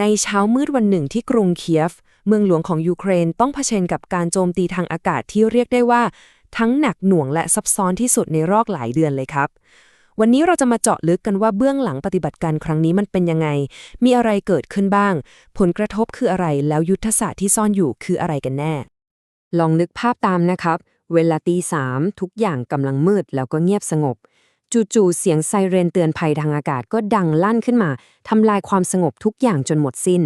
ในเช้ามืดวันหนึ่งที่กรุงเคียฟ เมืองหลวงของยูเครนต้องเผชิญกับการโจมตีทางอากาศที่เรียกได้ว่า ทั้งหนักหน่วงและซับซ้อนที่สุดในรอบหลายเดือนเลยครับ วันนี้เราจะมาเจาะลึกกันว่าเบื้องหลังปฏิบัติการครั้งนี้มันเป็นยังไง มีอะไรเกิดขึ้นบ้าง ผลกระทบคืออะไรแล้วยุทธศาสตร์ที่ซ่อนอยู่คืออะไรกันแน่ ลองนึกภาพตามนะครับ เวลาตีสามทุกอย่างกำลังมืดแล้วก็เงียบสงบ จู่ๆเสียงไซเรนเตือนภัยทางอากาศก็ดังลั่นขึ้นมาทำลายความสงบทุกอย่างจนหมดสิ้น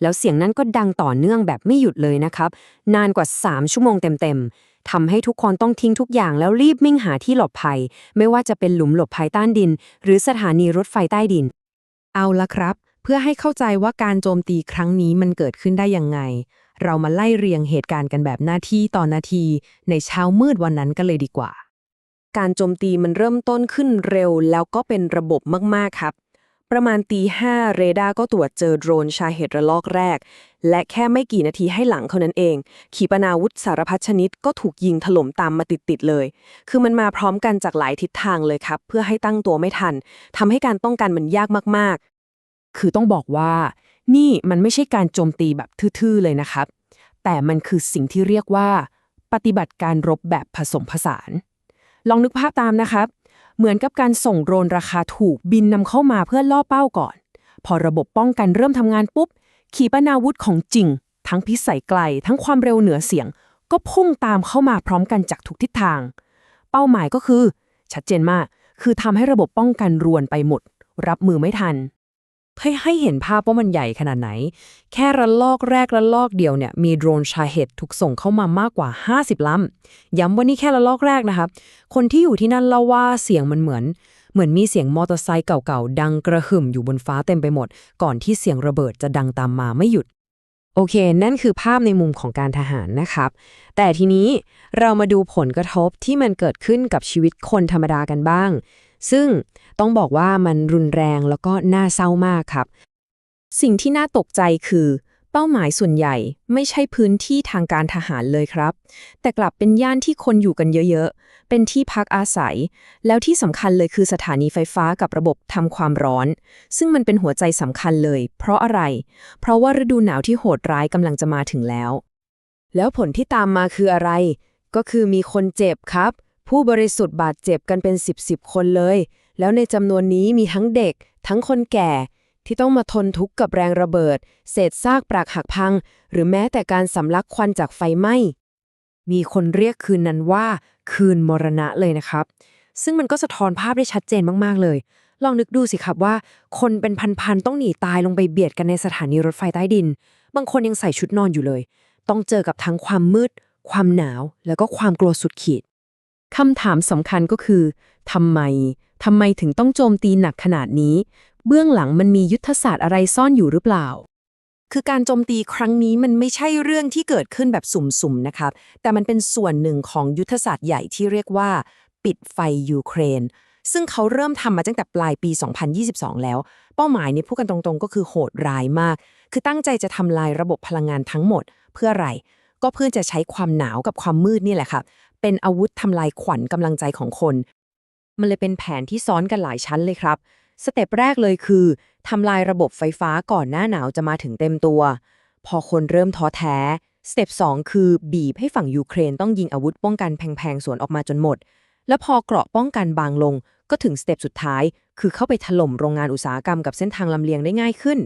แล้วเสียงนั้นก็ดังต่อเนื่องแบบไม่หยุดเลยนะครับ นานกว่า 3 ชั่วโมงเต็มๆทำให้ทุกคนต้องทิ้งทุกอย่างแล้วรีบมิ่งหาที่หลบภัย ไม่ว่าจะเป็นหลุมหลบภัยใต้ดิน หรือสถานีรถไฟใต้ดิน เอาละครับ เพื่อให้เข้าใจว่าการโจมตีครั้งนี้มันเกิดขึ้นได้ยังไง เรามาไล่เรียงเหตุการณ์กันแบบหน้าที่ต่อนาที ในเช้ามืดวันนั้นกันเลยดีกว่า การโจมตีมันเริ่มต้นขึ้นเร็วแล้วก็เป็นระบบมาก ๆ ครับ ประมาณตีห้าเรดาร์ก็ตรวจเจอโดรนชาเหตุระลอกแรก และแค่ไม่กี่นาทีให้หลังเท่านั้นเอง ขีปนาวุธสารพัดชนิดก็ถูกยิงถล่มตามมาติด ๆ เลย คือมันมาพร้อมกันจากหลายทิศทางเลยครับ เพื่อให้ตั้งตัวไม่ทันทำให้การป้องกันมันยากมาก ๆ คือต้องบอกว่า นี่มันไม่ใช่การโจมตีแบบทื่อ ๆ เลยนะครับ แต่มันคือสิ่งที่เรียกว่า ปฏิบัติการรบแบบผสมผสาน ลองนึกภาพตามนะครับ เหมือนกับการส่งโดรนราคาถูกบินนำเข้ามาเพื่อล่อเป้าก่อน พอระบบป้องกันเริ่มทำงานปุ๊บ ขีปนาวุธของจริง ทั้งพิสัยไกล ทั้งความเร็วเหนือเสียง ก็พุ่งตามเข้ามาพร้อมกันจากทุกทิศทาง เป้าหมายก็คือ ชัดเจนมาก คือทำให้ระบบป้องกันรวนไปหมด รับมือไม่ทัน เพื่อให้เห็นภาพว่ามันใหญ่ขนาดไหน แค่ระลอกแรกระลอกเดียวเนี่ยมีโดรนชาเฮดถูกส่งเข้ามามากกว่า 50 ลำ ย้ำว่านี่แค่ระลอกแรกนะครับ คนที่อยู่ที่นั่นเล่าว่าเสียงมันเหมือน เหมือนมีเสียงมอเตอร์ไซค์เก่าๆ ดังกระหึ่มอยู่บนฟ้าเต็มไปหมด ก่อนที่เสียงระเบิดจะดังตามมาไม่หยุด โอเค นั่นคือภาพในมุมของการทหารนะครับ แต่ทีนี้เรามาดูผลกระทบที่มันเกิดขึ้นกับชีวิตคนธรรมดากันบ้าง ซึ่งต้องบอกว่ามันรุนแรงแล้วก็น่าเศร้ามากครับ สิ่งที่น่าตกใจคือ เป้าหมายส่วนใหญ่ไม่ใช่พื้นที่ทางการทหารเลยครับ แต่กลับเป็นย่านที่คนอยู่กันเยอะๆ เป็นที่พักอาศัย แล้วที่สำคัญเลยคือสถานีไฟฟ้ากับระบบทำความร้อน ซึ่งมันเป็นหัวใจสำคัญเลย เพราะอะไร เพราะว่าฤดูหนาวที่โหดร้ายกำลังจะมาถึงแล้ว แล้วผลที่ตามมาคืออะไร ก็คือมีคนเจ็บครับ ผู้บริสุทธิ์บาดเจ็บกันเป็น 10บสคนเลย แล้วในจำนวนนี้มีทั้งเด็ก ทั้งคนแก่ ที่ต้องมาทนทุกข์กับแรงระเบิด เศษซากปรักหักพัง หรือแม้แต่การสำลักควันจากไฟไหม้ มีคนเรียกคืนนั้นว่า คืนมรณะเลยนะครับ ซึ่งมันก็สะท้อนภาพได้ชัดเจนมากๆเลย ลองนึกดูสิครับว่า คนเป็นพันๆต้องหนีตายลงไปเบียดกันในสถานีรถไฟใต้ดิน บางคนยังใส่ชุดนอนอยู่เลย ต้องเจอกับทั้งความมืด ความหนาว แล้วก็ความกลัวสุดขีด คำถามสำคัญก็คือทำไมทำไมถึงต้องโจมตีหนักขนาดนี้ เบื้องหลังมันมียุทธศาสตร์อะไรซ่อนอยู่หรือเปล่า คือการโจมตีครั้งนี้มันไม่ใช่เรื่องที่เกิดขึ้นแบบสุ่มๆนะครับ แต่มันเป็นส่วนหนึ่งของยุทธศาสตร์ใหญ่ที่เรียกว่า ปิดไฟยูเครน ซึ่งเขาเริ่มทำมาตั้งแต่ปลายปี 2022 แล้ว เป้าหมายในพูดกันตรงๆ ก็คือโหดร้ายมาก คือตั้งใจจะทำลายระบบพลังงานทั้งหมด เพื่ออะไร ก็เพื่อจะใช้ความหนาวกับความมืดนี่แหละครับ เป็นอาวุธทำลายขวัญกำลังใจของคน มันเลยเป็นแผนที่ซ้อนกันหลายชั้นเลยครับ สเต็ปแรกเลยคือทำลายระบบไฟฟ้าก่อนหน้าหนาวจะมาถึงเต็มตัว พอคนเริ่มท้อแท้ สเต็ป2คือบีบให้ฝั่งยูเครนต้องยิงอาวุธป้องกันแพงๆ สวนออกมาจนหมด แล้วพอเกราะป้องกันบางลง ก็ถึงสเต็ปสุดท้าย คือเข้าไปถล่มโรงงานอุตสาหกรรมกับเส้นทางลำเลียงได้ง่ายขึ้น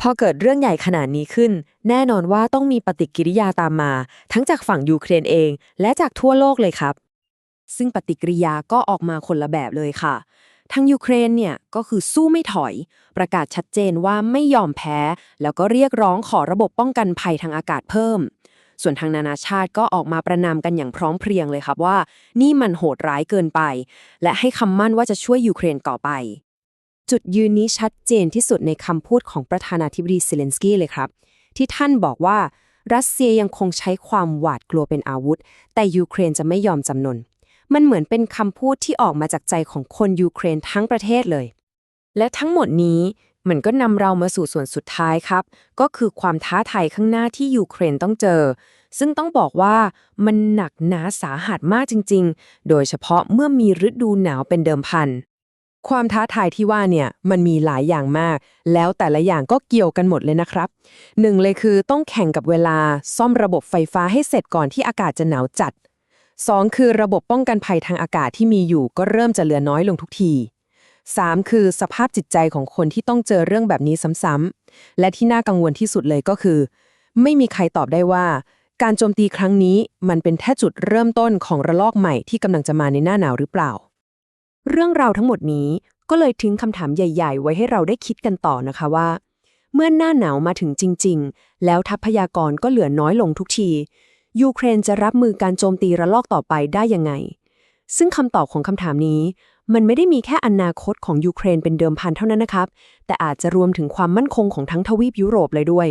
พอเกิดเรื่องใหญ่ขนาดนี้ขึ้น แน่นอนว่าต้องมีปฏิกิริยาตามมา ทั้งจากฝั่งยูเครนเอง และจากทั่วโลกเลยครับ ซึ่งปฏิกิริยาก็ออกมาคนละแบบเลยค่ะ ทางยูเครนเนี่ยก็คือสู้ไม่ถอย ประกาศชัดเจนว่าไม่ยอมแพ้ แล้วก็เรียกร้องขอระบบป้องกันภัยทางอากาศเพิ่ม ส่วนทางนานาชาติก็ออกมาประนามกันอย่างพร้อมเพรียงเลยครับว่า นี่มันโหดร้ายเกินไป และให้คำมั่นว่าจะช่วยยูเครนต่อไป จุดยืนนี้ชัดเจนที่สุดในคำพูดของประธานาธิบดีเซเลนสกี้เลยครับ ที่ท่านบอกว่ารัสเซียยังคงใช้ความหวาดกลัวเป็นอาวุธ แต่ยูเครนจะไม่ยอมจำนน มันเหมือนเป็นคำพูดที่ออกมาจากใจของคนยูเครนทั้งประเทศเลย และทั้งหมดนี้มันก็นำเรามาสู่ส่วนสุดท้ายครับ ก็คือความท้าทายข้างหน้าที่ยูเครนต้องเจอ ซึ่งต้องบอกว่ามันหนักหนาสาหัสมากจริง ๆ โดยเฉพาะเมื่อมีฤดูหนาวเป็นเดิมพัน ความท้าทายที่ว่าเนี่ยมันมีหลายอย่างมาก แล้วแต่ละอย่างก็เกี่ยวกันหมดเลยนะครับหนึ่งเลยคือต้องแข่งกับเวลาซ่อมระบบไฟฟ้าให้เสร็จก่อนที่อากาศจะหนาวจัดสองคือระบบป้องกันภัยทางอากาศที่มีอยู่ก็เริ่มจะเหลือน้อยลงทุกทีสามคือสภาพจิตใจของคนที่ต้องเจอเรื่องแบบนี้ซ้ำๆและที่น่ากังวลที่สุดเลยก็คือ ไม่มีใครตอบได้ว่า การโจมตีครั้งนี้มันเป็นแค่จุดเริ่มต้นของระลอกใหม่ที่กำลังจะมาในหน้าหนาวหรือเปล่า เรื่องราวทั้งหมดนี้ก็เลยทิ้งคำถามใหญ่ ๆ ไว้ให้เราได้คิดกันต่อนะคะว่า เมื่อหน้าหนาวมาถึงจริง ๆ แล้วทัพพยากรก็เหลือน้อยลงทุกที ยูเครนจะรับมือการโจมตีระลอกต่อไปได้ยังไง ซึ่งคำตอบของคำถามนี้ มันไม่ได้มีแค่อนาคตของยูเครนเป็นเดิมพันเท่านั้นนะครับ แต่อาจจะรวมถึงความมั่นคงของทั้งทวีปยุโรปเลยด้วย